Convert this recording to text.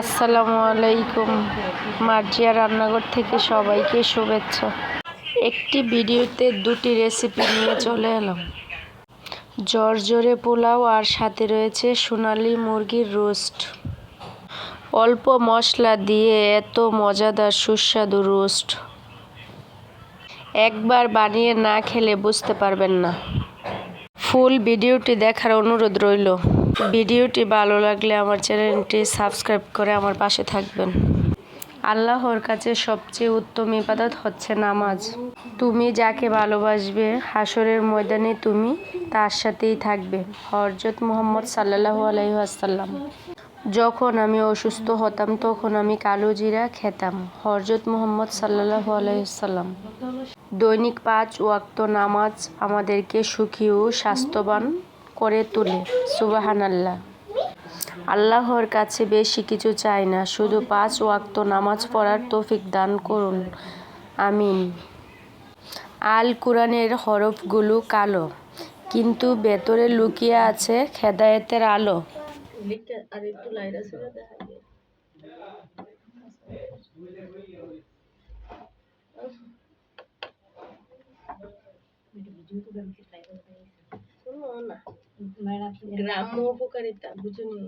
আসসালামু আলাইকুম। মার্জিয়া রান্নাঘর থেকে সবাইকে শুভেচ্ছা। একটি ভিডিওতে দুটি রেসিপি নিয়ে চলে এলাম। জ্বর জর্জরে পোলাও আর সাথে রয়েছে সোনালি মুরগির রোস্ট। অল্প মশলা দিয়ে এত মজাদার সুস্বাদু রোস্ট। একবার বানিয়ে না খেলে বুঝতে পারবেন না। ফুল ভিডিওটি দেখার অনুরোধ রইল। ভিডিওটি ভালো লাগলে আমার চ্যানেলটি সাবস্ক্রাইব করে আমার পাশে থাকবেন। আল্লাহর কাছে সবচেয়ে উত্তম ইবাদত হচ্ছে নামাজ। তুমি যাকে ভালোবাসবে হাসরের ময়দানে তুমি তার সাথেই থাকবে হরজত মোহাম্মদ সাল্লাহ আলাইসাল্লাম যখন আমি অসুস্থ হতাম, তখন আমি কালো জিরা খেতাম হরজত মোহাম্মদ সাল্লাহ আলাইসাল্লাম দৈনিক পাঁচ ওয়াক্ত নামাজ আমাদেরকে সুখী ও স্বাস্থ্যবান করে তুলে সুবাহান আল্লাহ আল্লাহর কাছে বেশি কিছু চাই না, শুধু পাঁচ ওয়াক্ত নামাজ পড়ার তৌফিক দান করুন। আমিন। আল কোরআনের হরফগুলো কালো, কিন্তু ভেতরে লুকিয়ে আছে খেদায়েতের আলো। গ্রাম্য উপকারিতা বুঝুনি।